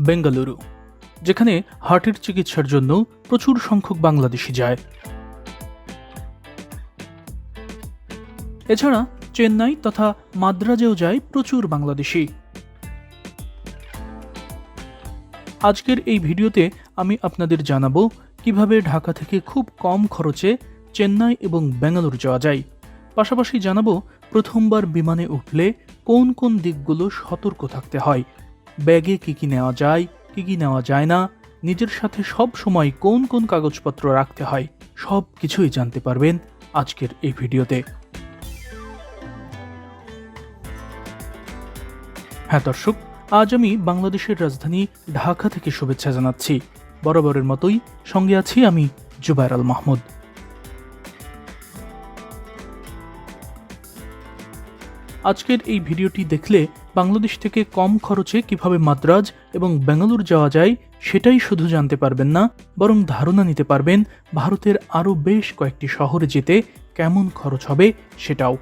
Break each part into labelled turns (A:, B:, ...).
A: বেঙ্গালুরু, যেখানে হার্টের চিকিৎসার জন্য প্রচুর সংখ্যক বাংলাদেশি যায়। এছাড়া চেন্নাই তথা মাদ্রাজেও যায় প্রচুর বাংলাদেশি। আজকের এই ভিডিওতে আমি আপনাদের জানাব কীভাবে ঢাকা থেকে খুব কম খরচে চেন্নাই এবং বেঙ্গালুরু যাওয়া যায়। পাশাপাশি জানাব প্রথমবার বিমানে উঠলে কোন কোন দিকগুলো সতর্ক থাকতে হয়। ব্যাগে কি কি নেওয়া যায়, কি কি নেওয়া যায় না, নিজের সাথে সব সময় কোন কোন কাগজপত্র রাখতে হয়, সব কিছুই জানতে পারবেন আজকের এই ভিডিওতে। হ্যাঁ দর্শক, আজ আমি বাংলাদেশের রাজধানী ঢাকা থেকে শুভেচ্ছা জানাচ্ছি। বরাবরের মতোই সঙ্গে আছি আমি জুবাইর আল মাহমুদ। আজকের এই ভিডিওটি দেখলে বাংলাদেশ থেকে কম খরচে কীভাবে মাদ্রাজ এবং বেঙ্গালুর যাওয়া যায় সেটাই শুধু জানতে পারবেন না, বরং ধারণা নিতে পারবেন ভারতের আরও বেশ কয়েকটি শহরে যেতে কেমন খরচ হবে সেটাও।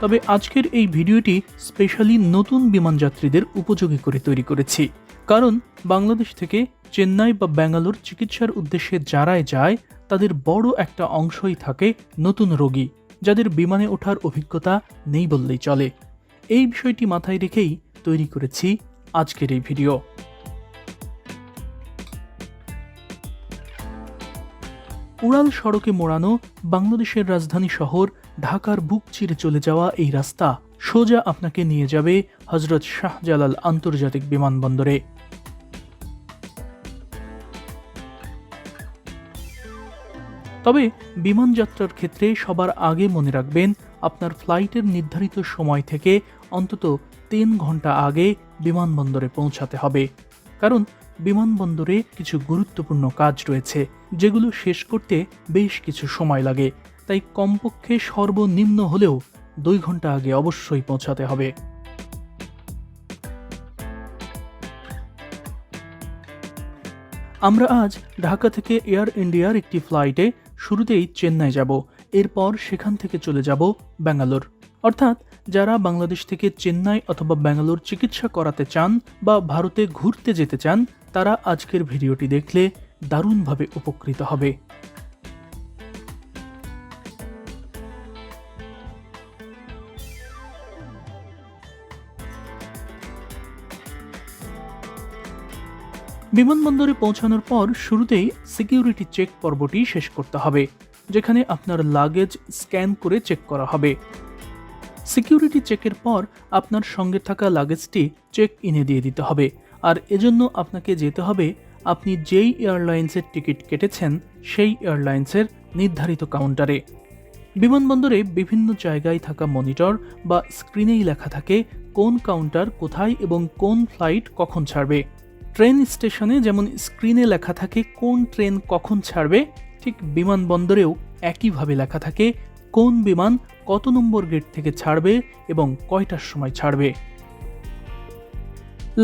A: তবে আজকের এই ভিডিওটি স্পেশালি নতুন বিমান যাত্রীদের উপযোগী করে তৈরি করেছি, কারণ বাংলাদেশ থেকে চেন্নাই বা ব্যাঙ্গালোর চিকিৎসার উদ্দেশ্যে যারাই যায় তাদের বড় একটা অংশই থাকে নতুন রোগী, যাদের বিমানে ওঠার অভিজ্ঞতা নেই বললেই চলে। এই বিষয়টি মাথায় রেখেই তৈরি করেছি আজকের এই ভিডিও। উড়াল সড়কে মোড়ানো বাংলাদেশের রাজধানী শহর ঢাকার বুক চিরে চলে যাওয়া এই রাস্তা সোজা আপনাকে নিয়ে যাবে হজরত শাহজালাল আন্তর্জাতিক বিমানবন্দরে। তবে বিমান যাত্রার ক্ষেত্রে সবার আগে মনে রাখবেন, আপনার ফ্লাইটের নির্ধারিত সময় থেকে অন্তত তিন ঘণ্টা আগে বিমানবন্দরে পৌঁছাতে হবে। কারণ বিমানবন্দরে কিছু গুরুত্বপূর্ণ কাজ রয়েছে, যেগুলো শেষ করতে বেশ কিছু সময় লাগে। তাই কমপক্ষে সর্বনিম্ন হলেও দুই ঘণ্টা আগে অবশ্যই পৌঁছাতে হবে। আমরা আজ ঢাকা থেকে এয়ার ইন্ডিয়ার একটি ফ্লাইটে শুরুতেই চেন্নাই যাব, এরপর সেখান থেকে চলে যাব ব্যাঙ্গালোর। অর্থাৎ যারা বাংলাদেশ থেকে চেন্নাই অথবা ব্যাঙ্গালোর চিকিৎসা করাতে চান বা ভারতে ঘুরতে যেতে চান, তারা আজকের ভিডিওটি দেখলে দারুণভাবে উপকৃত হবে। বিমানবন্দরে পৌঁছানোর পর শুরুতেই সিকিউরিটি চেক পর্বটি শেষ করতে হবে, যেখানে আপনার লাগেজ স্ক্যান করে চেক করা হবে। সিকিউরিটি চেকের পর আপনার সঙ্গে থাকা লাগেজটি চেক ইনে দিয়ে দিতে হবে। আর এজন্য আপনাকে যেতে হবে, আপনি যেই এয়ারলাইন্সের টিকিট কেটেছেন, সেই এয়ারলাইন্সের নির্ধারিত কাউন্টারে বিমানবন্দরে বিভিন্ন জায়গায় থাকা মনিটর বা স্ক্রিনেই লেখা থাকে কোন কাউন্টার কোথায় এবং কোন ফ্লাইট কখন ছাড়বে। ট্রেন স্টেশনে যেমন স্ক্রিনে লেখা থাকে কোন ট্রেন কখন ছাড়বে, ঠিক বিমানবন্দরেও একইভাবে লেখা থাকে কোন বিমান কত নম্বর গেট থেকে ছাড়বে এবং কয়টার সময় ছাড়বে।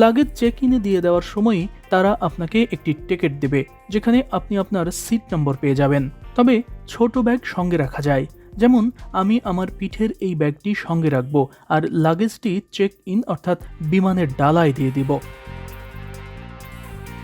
A: লাগেজ চেক ইনে দিয়ে দেওয়ার সময়ই তারা আপনাকে একটি টিকিট দেবে, যেখানে আপনি আপনার সিট নম্বর পেয়ে যাবেন। তবে ছোট ব্যাগ সঙ্গে রাখা যায়, যেমন আমি আমার পিঠের এই ব্যাগটি সঙ্গে রাখব আর লাগেজটি চেক ইন অর্থাৎ বিমানের ডালায় দিয়ে দিব।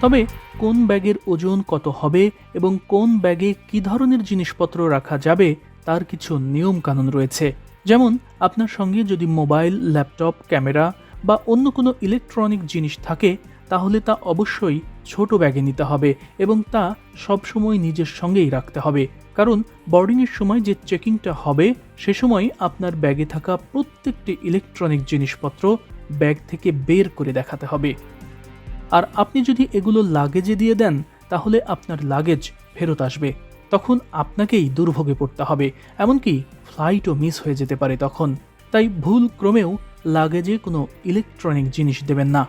A: তবে কোন ব্যাগের ওজন কত হবে এবং কোন ব্যাগে কী ধরনের জিনিসপত্র রাখা যাবে তার কিছু নিয়ম কানুন রয়েছে। যেমন, আপনার সঙ্গে যদি মোবাইল, ল্যাপটপ, ক্যামেরা বা অন্য কোনো ইলেকট্রনিক জিনিস থাকে, তাহলে তা অবশ্যই ছোট ব্যাগে নিতে হবে এবং তা সবসময় নিজের সঙ্গেই রাখতে হবে। কারণ বোর্ডিংয়ের সময় যে চেকিংটা হবে, সে সময় আপনার ব্যাগে থাকা প্রত্যেকটি ইলেকট্রনিক জিনিসপত্র ব্যাগ থেকে বের করে দেখাতে হবে। আর আপনি যদি এগুলো লাগেজে দিয়ে দেন, তাহলে আপনার লাগেজ ফেরত আসবে। তখন আপনাকেই দুর্ভোগে পড়তে হবে, এমনকি ফ্লাইটও মিস হয়ে যেতে পারে তখন। তাই ভুল ক্রমেও লাগেজে কোনো ইলেকট্রনিক জিনিস দেবেন না।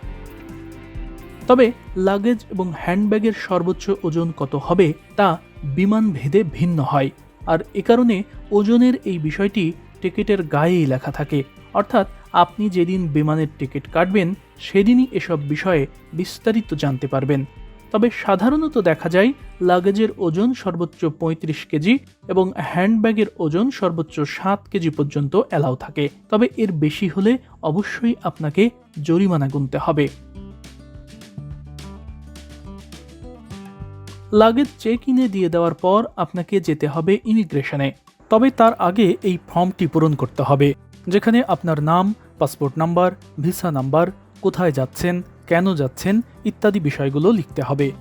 A: তবে লাগেজ এবং হ্যান্ডব্যাগের সর্বোচ্চ ওজন কত হবে, তা বিমান ভেদে ভিন্ন হয়। আর এ কারণে ওজনের এই বিষয়টি টিকিটের গায়েই লেখা থাকে। অর্থাৎ আপনি যেদিন বিমানের টিকিট কাটবেন, সেদিনই এসব বিষয়ে বিস্তারিত জানতে পারবেন। তবে সাধারণত দেখা যায়, লাগেজের ওজন সর্বোচ্চ পঁয়ত্রিশ কেজি এবং হ্যান্ডব্যাগের ওজন সর্বোচ্চ সাত কেজি পর্যন্ত অ্যালাউ থাকে। তবে এর বেশি হলে অবশ্যই আপনাকে জরিমানা গুনতে হবে। লাগেজ চেক ইনে দিয়ে দেওয়ার পর আপনাকে যেতে হবে ইমিগ্রেশনে। তবে তার আগে এই ফর্মটি পূরণ করতে হবে। যেখানে আপনার নাম, পাসপোর্ট নাম্বার, ভিসা নাম্বার, কোথায় যাচ্ছেন, কেন যাচ্ছেন ইত্যাদি বিষয়গুলো লিখতে হবে।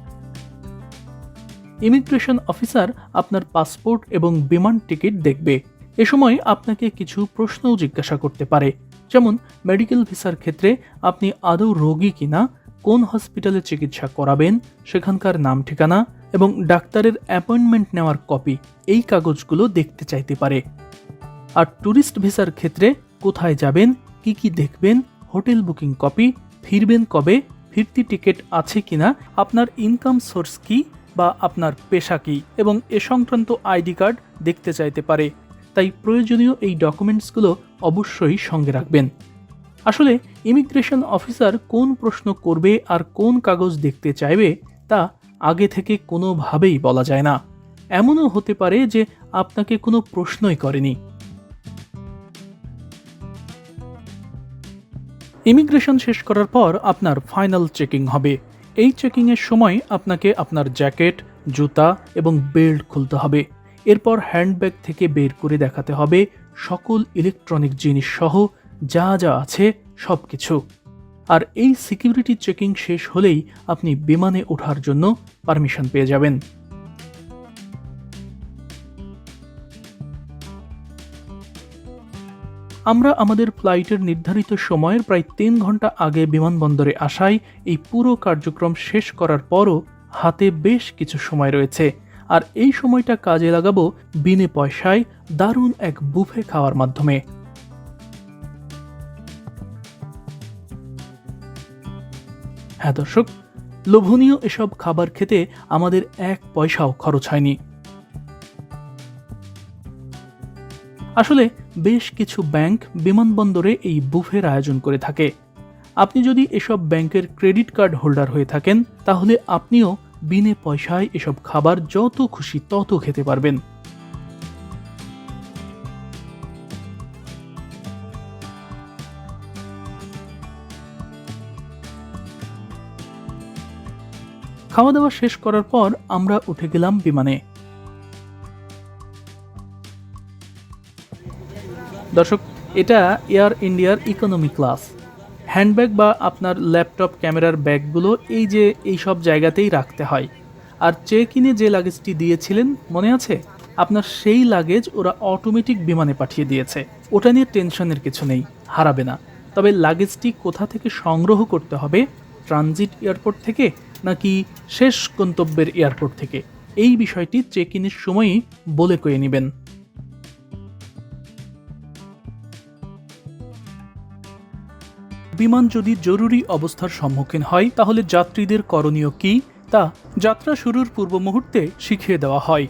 A: ইমিগ্রেশন অফিসার আপনার পাসপোর্ট এবং বিমান টিকিট দেখবে। এ সময় আপনাকে কিছু প্রশ্নও জিজ্ঞাসা করতে পারে। যেমন, মেডিকেল ভিসার ক্ষেত্রে আপনি আদৌ রোগী কিনা, কোন হসপিটালে চিকিৎসা করাবেন, সেখানকার নাম ঠিকানা এবং ডাক্তারের অ্যাপয়েন্টমেন্ট নেওয়ার কপি এই কাগজগুলো দেখতে চাইতে পারে। আর ট্যুরিস্ট ভিসার ক্ষেত্রে কোথায় যাবেন, কি কি দেখবেন, হোটেল বুকিং কপি, ফিরবেন কবে, ফিরতি টিকিট আছে কিনা, আপনার ইনকাম সোর্স কি বা আপনার পেশা কি এবং এ সংক্রান্ত আইডি কার্ড দেখতে চাইতে পারে। তাই প্রয়োজনীয় এই ডকুমেন্টসগুলো অবশ্যই সঙ্গে রাখবেন। আসলে ইমিগ্রেশন অফিসার কোন প্রশ্ন করবে আর কোন কাগজ দেখতে চাইবে তা আগে থেকে কোনোভাবেই বলা যায় না। এমনও হতে পারে যে আপনাকে কোনো প্রশ্নই করেনি। ইমিগ্রেশন শেষ করার পর আপনার ফাইনাল চেকিং হবে। এই চেকিংয়ের সময় আপনাকে আপনার জ্যাকেট, জুতা এবং বেল্ট খুলতে হবে। এরপর হ্যান্ডব্যাগ থেকে বের করে দেখাতে হবে সকল ইলেকট্রনিক জিনিস সহ যা যা আছে সব কিছু আর এই সিকিউরিটি চেকিং শেষ হলেই আপনি বিমানে ওঠার জন্য পারমিশন পেয়ে যাবেন। আমরা আমাদের ফ্লাইটের নির্ধারিত সময়ের প্রায় তিন ঘণ্টা আগে বিমানবন্দরে আসায় এই পুরো কার্যক্রম শেষ করার পরও হাতে বেশ কিছু সময় রয়েছে। আর এই সময়টা কাজে লাগাবো বিনে পয়সায় দারুণ এক বুফে খাওয়ার মাধ্যমে। হ্যাঁ দর্শক, লোভনীয় এসব খাবার খেতে আমাদের এক পয়সাও খরচ হয়নি। আসলে বেশ কিছু ব্যাংক বিমানবন্দরে এই বুফের আয়োজন করে থাকে। আপনি যদি এসব ব্যাংকের ক্রেডিট কার্ড হোল্ডার হয়ে থাকেন, তাহলে আপনিও বিনে পয়সায় এসব খাবার যত খুশি তত খেতে পারবেন। খাওয়া দাওয়া শেষ করার পর আমরা উঠে গেলাম বিমানে। দর্শক, এটা এয়ার ইন্ডিয়ার ইকোনমি ক্লাস হ্যান্ডব্যাগ বা আপনার ল্যাপটপ ক্যামেরার ব্যাগগুলো এই যে এই সব জায়গাতেই রাখতে হয়। আর চেক ইনে যে লাগেজটি দিয়েছিলেন, মনে আছে? আপনার সেই লাগেজ ওরা অটোমেটিক বিমানে পাঠিয়ে দিয়েছে। ওটা নিয়ে টেনশনের কিছু নেই, হারাবে না। তবে লাগেজটি কোথা থেকে সংগ্রহ করতে হবে? ট্রানজিট এয়ারপোর্ট থেকে নাকি শেষ গন্তব্যের এয়ারপোর্ট থেকে? এই বিষয়টি চেক ইনের সময়ই বলে কয়ে নেবেন। বিমান যদি জরুরি অবস্থার সম্মুখীন হয়, তাহলে যাত্রীদের করণীয় কি? তা যাত্রা শুরুর পূর্ব মুহূর্তে শিখিয়ে দেওয়া হয়।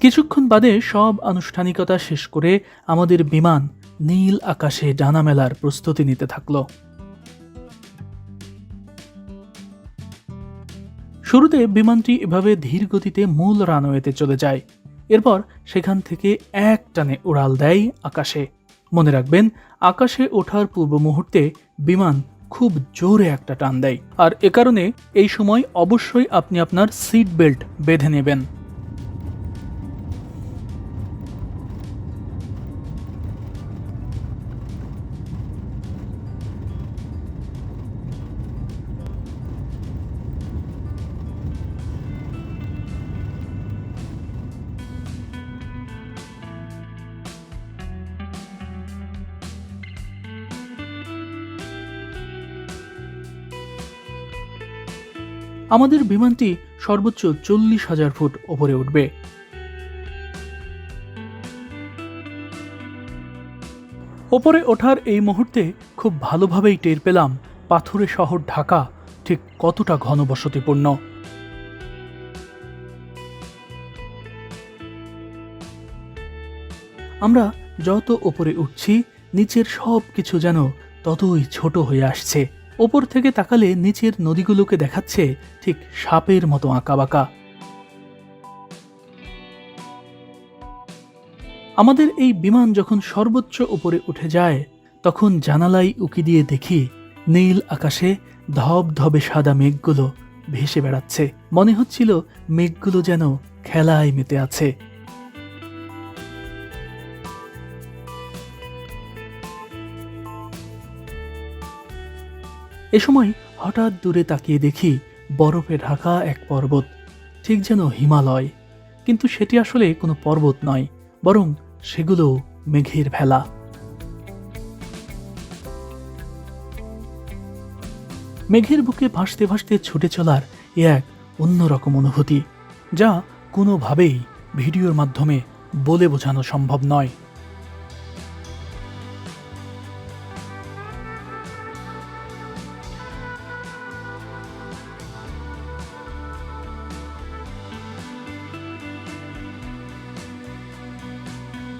A: কিছুক্ষণ বাদে সব আনুষ্ঠানিকতা শেষ করে আমাদের বিমান নীল আকাশে ডানা মেলার প্রস্তুতি নিতে থাকল। শুরুতে বিমানটি এভাবে ধীর গতিতে মূল রানওয়েতে চলে যায়। এরপর সেখান থেকে এক টানে উড়াল দেয় আকাশে। মনে রাখবেন, আকাশে ওঠার পূর্ব মুহূর্তে বিমান খুব জোরে একটা টান দেয়। আর এ কারণে এই সময় অবশ্যই আপনি আপনার সিট বেল্ট বেঁধে নেবেন। আমাদের বিমানটি সর্বোচ্চ চল্লিশ হাজার ফুট ওপরে উঠবে। ওপরে ওঠার এই মুহূর্তে খুব ভালোভাবেই টের পেলাম পাথুরে শহর ঢাকা ঠিক কতটা ঘনবসতিপূর্ণ। আমরা যত ওপরে উঠছি, নিচের সব কিছু যেন ততই ছোট হয়ে আসছে। ওপর থেকে তাকালে নিচের নদীগুলোকে দেখাচ্ছে ঠিক সাপের মতো আঁকাবাঁকা আমাদের এই বিমান যখন সর্বোচ্চ উপরে উঠে যায়, তখন জানালাই উকি দিয়ে দেখি নীল আকাশে ধব ধবে সাদা মেঘগুলো ভেসে বেড়াচ্ছে। মনে হচ্ছিল মেঘগুলো যেন খেলায় মেতে আছে। এ সময় হঠাৎ দূরে তাকিয়ে দেখি বরফে ঢাকা এক পর্বত, ঠিক যেন হিমালয়। কিন্তু সেটি আসলে কোনো পর্বত নয়, বরং সেগুলো মেঘের ভেলা। মেঘের বুকে ভাসতে ভাসতে ছুটে চলার এ এক অন্যরকম অনুভূতি, যা কোনোভাবেই ভিডিওর মাধ্যমে বলে বোঝানো সম্ভব নয়।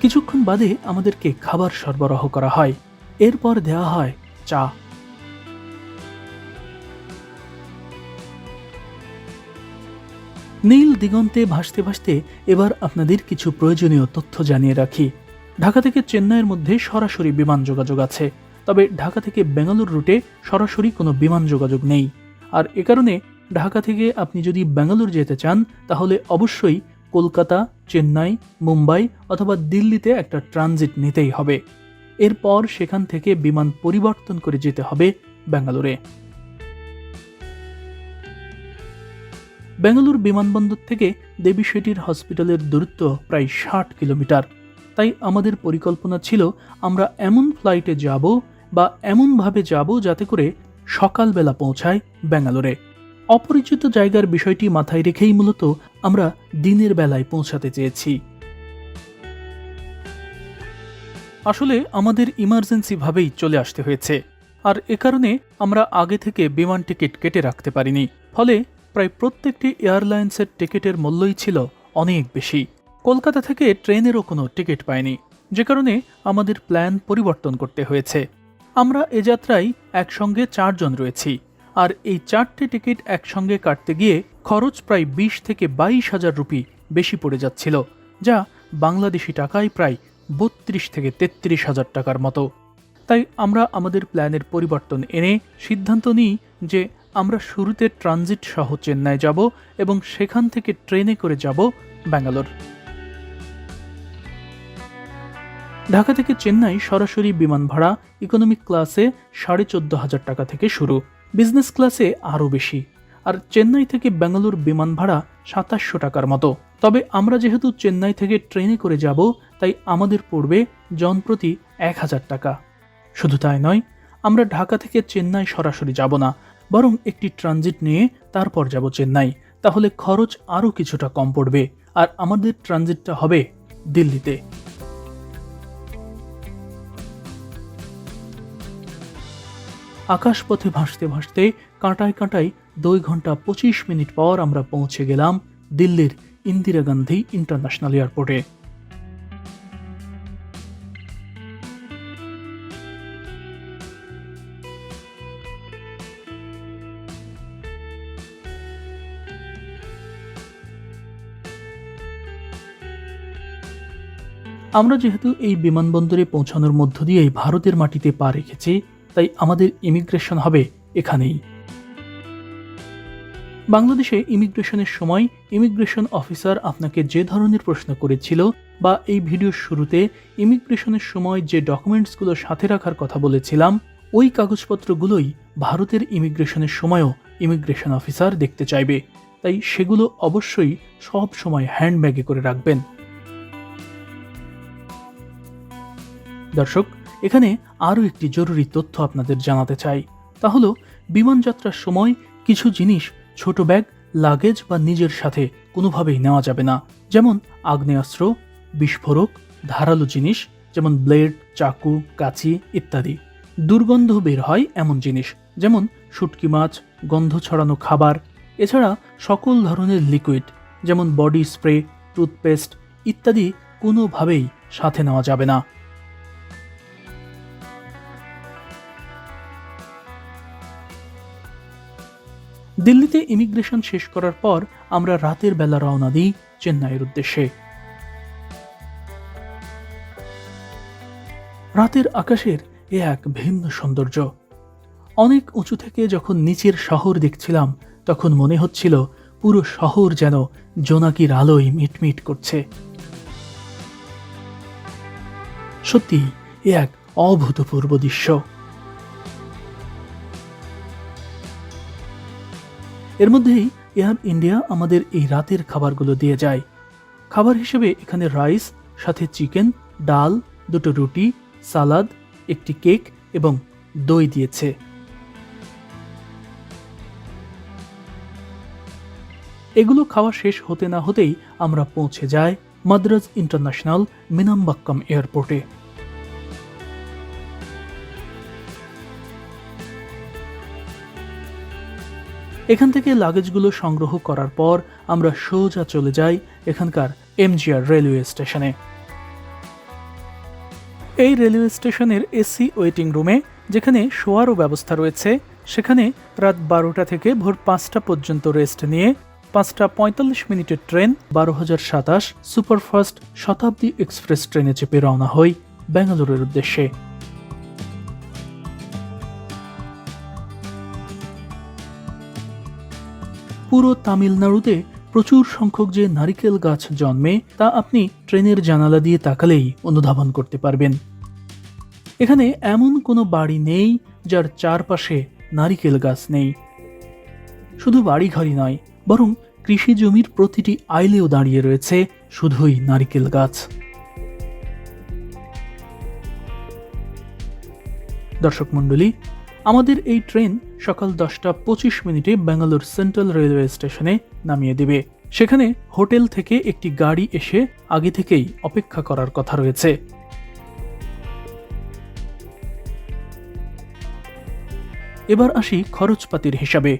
A: কিছুক্ষণ বাদে আমাদেরকে খাবার সরবরাহ করা হয়। এরপর দেওয়া হয় চা। নীল দিগন্তে ভাসতে ভাসতে এবার আপনাদের কিছু প্রয়োজনীয় তথ্য জানিয়ে রাখি। ঢাকা থেকে চেন্নাইয়ের মধ্যে সরাসরি বিমান যোগাযোগ আছে। তবে ঢাকা থেকে বেঙ্গালুর রুটে সরাসরি কোনো বিমান যোগাযোগ নেই। আর এ কারণে ঢাকা থেকে আপনি যদি বেঙ্গালুর যেতে চান, তাহলে অবশ্যই কলকাতা, চেন্নাই, মুম্বাই অথবা দিল্লিতে একটা ট্রানজিট নিতেই হবে। এরপর সেখান থেকে বিমান পরিবর্তন করে যেতে হবে ব্যাঙ্গালোরে। বেঙ্গালুর বিমানবন্দর থেকে দেবী শেঠির হসপিটালের দূরত্ব প্রায় ষাট কিলোমিটার। তাই আমাদের পরিকল্পনা ছিল, আমরা এমন ফ্লাইটে যাব বা এমনভাবে যাব যাতে করে সকালবেলা পৌঁছায় ব্যাঙ্গালোরে। অপরিচিত জায়গার বিষয়টি মাথায় রেখেই মূলত আমরা দিনের বেলায় পৌঁছাতে চেয়েছি। আসলে আমাদের ইমার্জেন্সি ভাবেই চলে আসতে হয়েছে। আর এ কারণে আমরা আগে থেকে বিমান টিকিট কেটে রাখতে পারিনি। ফলে প্রায় প্রত্যেকটি এয়ারলাইন্সের টিকিটের মূল্যই ছিল অনেক বেশি। কলকাতা থেকে ট্রেনেরও কোনো টিকিট পাইনি। যে কারণে আমাদের প্ল্যান পরিবর্তন করতে হয়েছে। আমরা এ যাত্রায় একসঙ্গে চারজন রয়েছি। আর এই চারটে টিকিট একসঙ্গে কাটতে গিয়ে খরচ প্রায় বিশ থেকে বাইশ হাজার রুপি বেশি পড়ে যাচ্ছিল, যা বাংলাদেশি টাকায় প্রায় বত্রিশ থেকে তেত্রিশ হাজার টাকার মতো। তাই আমরা আমাদের প্ল্যানের পরিবর্তন এনে সিদ্ধান্ত নিই যে আমরা শুরুতে ট্রানজিট সহ চেন্নাই যাব এবং সেখান থেকে ট্রেনে করে যাব ব্যাঙ্গালোর। ঢাকা থেকে চেন্নাই সরাসরি বিমান ভাড়া ইকোনমিক ক্লাসে সাড়ে চোদ্দ হাজার টাকা থেকে শুরু। বিজনেস ক্লাসে আরও বেশি। আর চেন্নাই থেকে বেঙ্গালুর বিমান ভাড়া সাতাশশো টাকার মতো। তবে আমরা যেহেতু চেন্নাই থেকে ট্রেনে করে যাব, তাই আমাদের পড়বে জনপ্রতি এক হাজার টাকা। শুধু তাই নয়, আমরা ঢাকা থেকে চেন্নাই সরাসরি যাব না, বরং একটি ট্রানজিট নিয়ে তারপর যাব চেন্নাই। তাহলে খরচ আরও কিছুটা কম পড়বে। আর আমাদের ট্রানজিটটা হবে দিল্লিতে। আকাশপথে ভাসতে ভাসতে, কাঁটায় কাঁটায় দুই ঘণ্টা পঁচিশ মিনিট পর আমরা পৌঁছে গেলাম দিল্লির ইন্দিরা গান্ধী ইন্টারন্যাশনাল এয়ারপোর্টে। আমরা যেহেতু এই বিমানবন্দরে পৌঁছানোর মধ্য দিয়েই ভারতের মাটিতে পা রেখেছি তাই আমাদের ইমিগ্রেশন হবে এখানেই। বাংলাদেশে ইমিগ্রেশনের সময় ইমিগ্রেশন অফিসার আপনাকে যে ধরনের প্রশ্ন করেছিল বা এই ভিডিওর শুরুতে ইমিগ্রেশনের সময় যে ডকুমেন্টসগুলো সাথে রাখার কথা বলেছিলাম, ওই কাগজপত্রগুলোই ভারতের ইমিগ্রেশনের সময়ও ইমিগ্রেশন অফিসার দেখতে চাইবে। তাই সেগুলো অবশ্যই সব সময় হ্যান্ডব্যাগে করে রাখবেন। দর্শক এখানে আরও একটি জরুরি তথ্য আপনাদের জানাতে চাই। তা হলো বিমান যাত্রার সময় কিছু জিনিস, ছোট ব্যাগ, লাগেজ বা নিজের সাথে কোনোভাবেই নেওয়া যাবে না। যেমন আগ্নেয়াস্ত্র, বিস্ফোরক, ধারালো জিনিস, যেমন ব্লেড, চাকু, কাঁচি ইত্যাদি। দুর্গন্ধ বের হয় এমন জিনিস, যেমন শুটকি মাছ, গন্ধ ছড়ানো খাবার। এছাড়া সকল ধরনের লিকুইড, যেমন বডি স্প্রে, টুথপেস্ট ইত্যাদি কোনোভাবেই সাথে নেওয়া যাবে না। দিল্লিতে ইমিগ্রেশন শেষ করার পর আমরা রাতের বেলা রওনা দিই চেন্নাইয়ের উদ্দেশ্যে। রাতের আকাশের এ এক ভিন্ন সৌন্দর্য। অনেক উঁচু থেকে যখন নিচের শহর দেখছিলাম, তখন মনে হচ্ছিল পুরো শহর যেন জোনাকির আলোয় মিটমিট করছে। সত্যি এ এক অভূতপূর্ব দৃশ্য। এর মধ্যেই এয়ার ইন্ডিয়া আমাদের এই রাতের খাবারগুলো দিয়ে যায়। খাবার হিসেবে এখানে রাইস, সাথে চিকেন, ডাল, দুটো রুটি, সালাদ, একটি কেক এবং দই দিয়েছে। এগুলো খাওয়া শেষ হতে না হতেই আমরা পৌঁছে যাই মাদ্রাজ ইন্টারন্যাশনাল মিনাম্বাক্কাম এয়ারপোর্টে। এখান থেকে লাগেজগুলো সংগ্রহ করার পর আমরা সোজা চলে যাই এখানকার এমজিআর রেলওয়ে স্টেশনে এই রেলওয়ে স্টেশনের এসি ওয়েটিং রুমে যেখানে শোয়ারও ব্যবস্থা রয়েছে, সেখানে রাত বারোটা থেকে ভোর পাঁচটা পর্যন্ত রেস্ট নিয়ে পাঁচটা পঁয়তাল্লিশ মিনিটের ট্রেন, বারো হাজার সাতাশ সুপারফাস্ট শতাব্দী এক্সপ্রেস ট্রেনে চেপে রওনা হই ব্যাঙ্গালোরের উদ্দেশ্যে। পুরো তামিলনাড়ুতে প্রচুর সংখ্যক যে নারিকেল গাছ জন্মে, তা আপনি ট্রেনের জানালা দিয়ে তাকালেই অনুধাবন করতে পারবেন। এখানে এমন কোনো বাড়ি নেই যার চারপাশে নারিকেল গাছ নেই। শুধু বাড়িঘরই নয়, বরং কৃষি জমির প্রতিটি আইলেও দাঁড়িয়ে রয়েছে শুধুই নারিকেল গাছ। দর্শক মণ্ডলী আমাদের এই ট্রেন সকাল দশটা পঁচিশ মিনিটে ব্যাঙ্গালোর সেন্ট্রাল রেলওয়ে স্টেশনে নামিয়ে দেবে। সেখানে হোটেল থেকে একটি গাড়ি এসে আগে থেকেই অপেক্ষা করার কথা রয়েছে। এবার আসি খরচপাতির হিসাবে।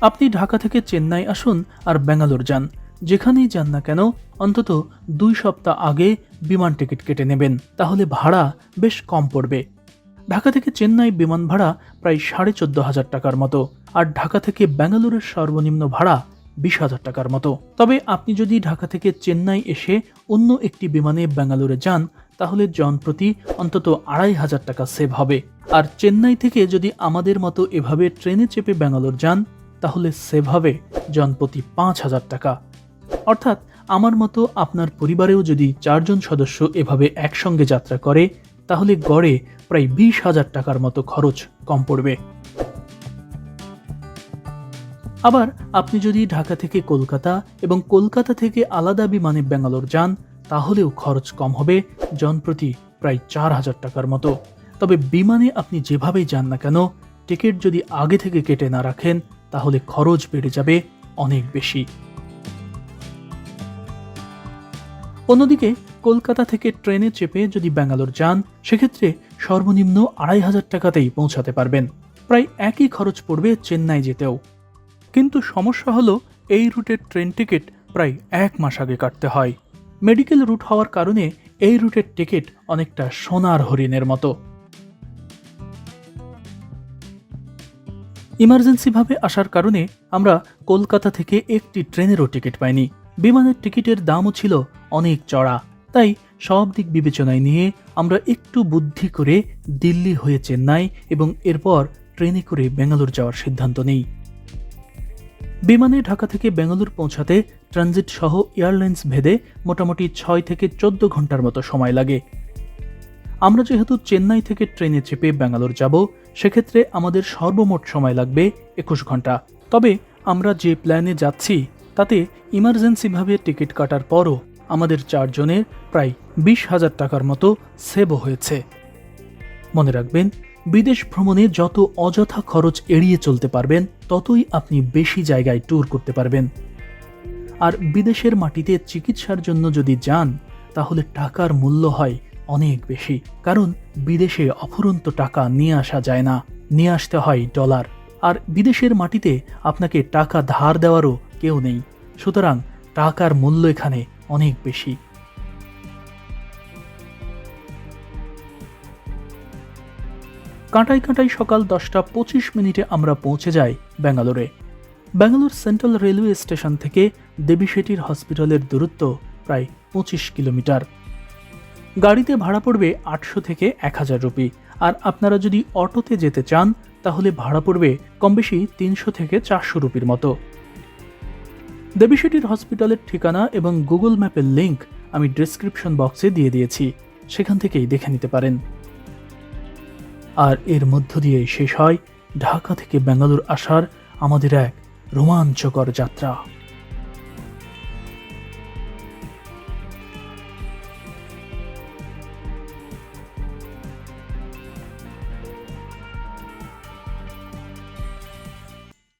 A: আপনি ঢাকা থেকে চেন্নাই আসুন আর ব্যাঙ্গালোর যান। যেখানেই যান না কেন, অন্তত দুই সপ্তাহ আগে বিমান টিকিট কেটে নেবেন। তাহলে ভাড়া বেশ কম পড়বে। ঢাকা থেকে চেন্নাই বিমান ভাড়া প্রায় সাড়ে চোদ্দ হাজার টাকার মতো, আর ঢাকা থেকে ব্যাঙ্গালোরের সর্বনিম্ন ভাড়া বিশ হাজার টাকার মতো। তবে আপনি যদি ঢাকা থেকে চেন্নাই এসে অন্য একটি বিমানে ব্যাঙ্গালোরে যান, তাহলে জনপ্রতি অন্তত আড়াই হাজার টাকা সেভ হবে। আর চেন্নাই থেকে যদি আমাদের মতো এভাবে ট্রেনে চেপে ব্যাঙ্গালোর যান, তাহলে সেভ হবে জনপ্রতি পাঁচ হাজার টাকা। অর্থাৎ, আমার মতো আপনার পরিবারেও যদি চারজন সদস্য এভাবে একসঙ্গে যাত্রা করে তাহলে গড়ে প্রায় বিশ হাজার টাকার মতো খরচ কম পড়বে। আবার আপনি যদি ঢাকা থেকে কলকাতা এবং কলকাতা থেকে আলাদা বিমানে ব্যাঙ্গালোর যান, তাহলেও খরচ কম হবে জনপ্রতি প্রায় চার হাজার টাকার মতো। তবে বিমানে আপনি যেভাবেই যান না কেন, টিকিট যদি আগে থেকে কেটে না রাখেন, তাহলে খরচ বেড়ে যাবে অনেক বেশি। অন্যদিকে, কলকাতা থেকে ট্রেনে চেপে যদি ব্যাঙ্গালোর যান, সেক্ষেত্রে সর্বনিম্ন আড়াই হাজার টাকাতেই পৌঁছাতে পারবেন। প্রায় একই খরচ পড়বে চেন্নাই যেতেও। কিন্তু সমস্যা হলো, এই রুটের ট্রেন টিকিট প্রায় এক মাস আগে কাটতে হয়। মেডিকেল রুট হওয়ার কারণে এই রুটের টিকিট অনেকটা সোনার হরিণের মতো। ইমার্জেন্সিভাবে আসার কারণে আমরা কলকাতা থেকে একটি ট্রেনেরও টিকিট পাইনি। বিমানের টিকিটের দামও ছিল অনেক চড়া। তাই সব দিক বিবেচনায় নিয়ে আমরা একটু বুদ্ধি করে দিল্লি হয়ে চেন্নাই এবং এরপর ট্রেনে করে বেঙ্গালুর যাওয়ার সিদ্ধান্ত নেই। বিমানে ঢাকা থেকে বেঙ্গালুর পৌঁছাতে ট্রানজিট সহ এয়ারলাইন্স ভেদে মোটামুটি ছয় থেকে চোদ্দ ঘণ্টার মতো সময় লাগে। আমরা যেহেতু চেন্নাই থেকে ট্রেনে চেপে ব্যাঙ্গালোর যাব, সেক্ষেত্রে আমাদের সর্বমোট সময় লাগবে একুশ ঘণ্টা তবে আমরা যে প্ল্যানে যাচ্ছি, তাতে ইমার্জেন্সিভাবে টিকিট কাটার পরও আমাদের চারজনের প্রায় বিশ হাজার টাকার মতো সেভও হয়েছে। মনে রাখবেন, বিদেশ ভ্রমণে যত অযথা খরচ এড়িয়ে চলতে পারবেন, ততই আপনি বেশি জায়গায় ট্যুর করতে পারবেন। আর বিদেশের মাটিতে চিকিৎসার জন্য যদি যান, তাহলে টাকার মূল্য হয় অনেক বেশি, কারণ বিদেশে অফুরন্ত টাকা নিয়ে আসা যায় না, নিয়ে আসতে হয় ডলার। আর বিদেশের মাটিতে আপনাকে টাকা ধার দেওয়ারও কেউ নেই। সুতরাং টাকার মূল্য এখানে অনেক বেশি। কাঁটাই কাঁটাই সকাল দশটা পঁচিশ মিনিটে আমরা পৌঁছে যাই ব্যাঙ্গালোরে। ব্যাঙ্গালোর সেন্ট্রাল রেলওয়ে স্টেশন থেকে দেবী দেবীশেটির হসপিটালের দূরত্ব প্রায় পঁচিশ কিলোমিটার। গাড়িতে ভাড়া পড়বে আটশো থেকে এক হাজার রুপি। আর আপনারা যদি অটোতে যেতে চান, তাহলে ভাড়া পড়বে কম বেশি তিনশো থেকে চারশো রুপির মতো। দেবীশেটির হসপিটালের ঠিকানা এবং গুগল ম্যাপের লিঙ্ক আমি ডিসক্রিপশন বক্সে দিয়ে দিয়েছি। সেখান থেকেই দেখে নিতে পারেন। আর এর মধ্য দিয়ে শেষ হয় ঢাকা থেকে ব্যাঙ্গালোর আসার আমাদের এক রোমাঞ্চকর যাত্রা।